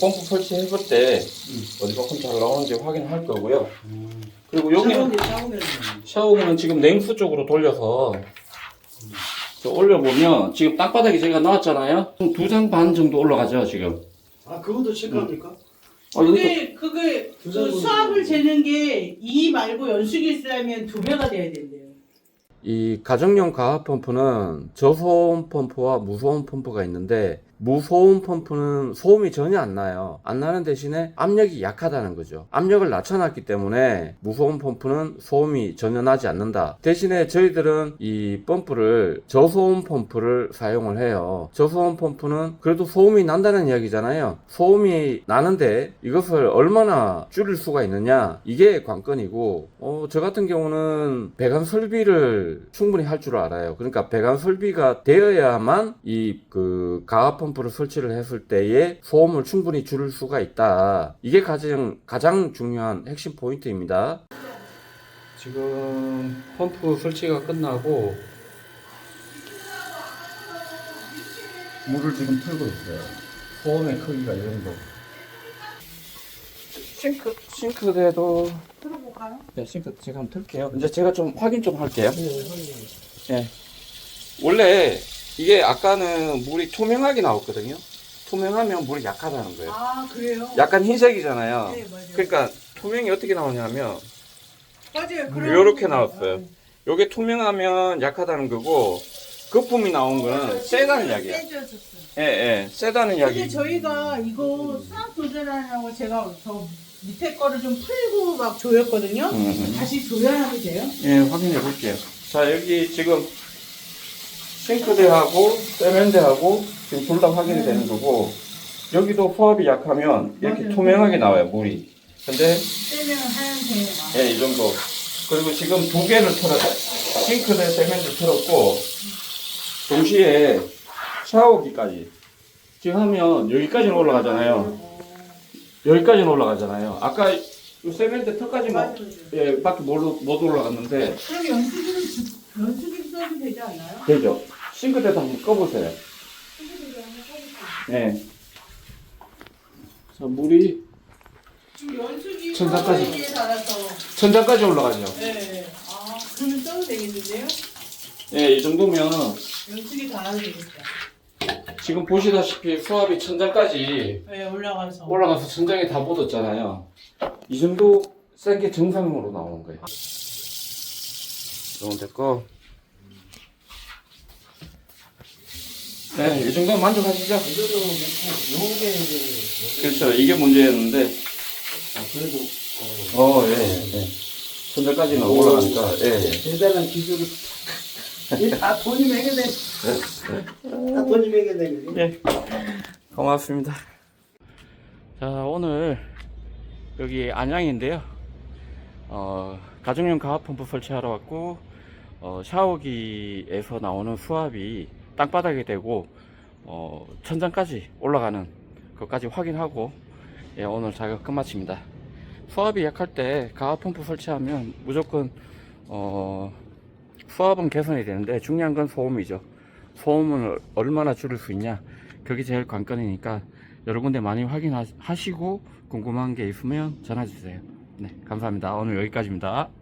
펌프 설치해볼 때 어디만큼 잘 나오는지 확인할 거고요. 그리고 여기는 샤워기는 샤워기는 지금 냉수 쪽으로 돌려서 저 올려보면 지금 땅바닥에 제가 놨잖아요. 두 장 반 정도 올라가죠 지금. 아 그것도 체크합니까? 어, 이것도 그게 그게 그 수압을. 재는 게 이 말고 연수기 쓰려면 두 배가 돼야 된대요. 이 가정용 가압 펌프는 저소음 펌프와 무소음 펌프가 있는데 무소음 펌프는 소음이 전혀 안 나요. 안 나는 대신에 압력이 약하다는 거죠. 압력을 낮춰놨기 때문에 무소음 펌프는 소음이 전혀 나지 않는다. 대신에 저희들은 이 펌프를 저소음 펌프를 사용을 해요. 저소음 펌프는 그래도 소음이 난다는 이야기잖아요. 소음이 나는데 이것을 얼마나 줄일 수가 있느냐 이게 관건이고 어, 저 같은 경우는 배관 설비를 충분히 할 줄 알아요. 그러니까 배관 설비가 되어야만 이 그 가압 펌프 를 설치를 했을 때에 소음을 충분히 줄일 수가 있다. 이게 가장 가장 중요한 핵심 포인트입니다. 지금 펌프 설치가 끝나고 물을 지금 틀고 있어요. 소음의 크기가 이 정도. 싱크 싱크대도 들어볼까요? 네, 싱크 제가 한번 틀게요. 이제 제가 좀 확인 좀 할게요. 예. 원래 이게 아까는 물이 투명하게 나왔거든요. 투명하면 물이 약하다는 거예요. 아 그래요? 약간 흰색이잖아요. 네 맞아요. 그러니까 투명이 어떻게 나오냐면 맞아요. 요렇게 나왔어요. 요게 투명하면 약하다는 거고 거품이 나온 거는 세다는. 세져졌어요. 예, 예. 세다는 근데 이야기. 저희가 이거 수압 조절하려고 제가 저 밑에 거를 좀 풀고 막 조였거든요. 음, 음. 다시 조절하면 돼요? 예, 확인해 볼게요. 자, 여기 지금 싱크대하고 세면대하고 지금 둘 다 확인이 되는 거고 여기도 수압이 약하면 이렇게 맞아요. 투명하게 나와요, 물이. 근데 세면 하얀색. 아, 예, 이 정도. 그리고 지금 두 개를 틀었어요. 싱크대 세면대 틀었고 동시에 샤워기까지. 지금 하면 여기까지는 올라가잖아요. 여기까지는 올라가잖아요. 아까 이 세면대 턱까지 뭐. 예, 밖에 못, 못 올라갔는데 그럼 연수기는 연수기 써도 되지 않나요? 되죠. 싱크대도 한번 꺼보세요. 네. 자, 물이 지금 연수기 천장까지. 에 달아서. 천장까지 올라가죠. 네. 아 그러면 써도 되겠는데요? 예, 이 정도면 연수기 달아도 되겠다. 지금 보시다시피 수압이 천장까지 네 올라가서. 올라가서 천장에 다 묻었잖아요. 이 정도 센 게 정상으로 나오는 거예요. 이건 됐고. 네, 이 정도면 만족하시죠? 이거도 요게 이제 그렇죠. 이게 문제였는데, 아, 그래도 어, 예, 예. 천장까지는 올라가니까, 예, 예. 대단한 기술을 이다 돈이 매겨내 다 돈이 매겨내 예. 고맙습니다. 자, 오늘 여기 안양인데요. 어, 가정용 가압 펌프 설치하러 왔고, 어, 샤워기에서 나오는 수압이 땅바닥에 대고, 어, 천장까지 올라가는 것까지 확인하고, 예, 오늘 작업 끝마칩니다. 수압이 약할 때 가압 펌프 설치하면 무조건, 어, 수압은 개선이 되는데 중요한 건 소음이죠. 소음을 얼마나 줄일 수 있냐 그게 제일 관건이니까 여러 군데 많이 확인하시고 궁금한 게 있으면 전화 주세요 네 감사합니다 오늘 여기까지입니다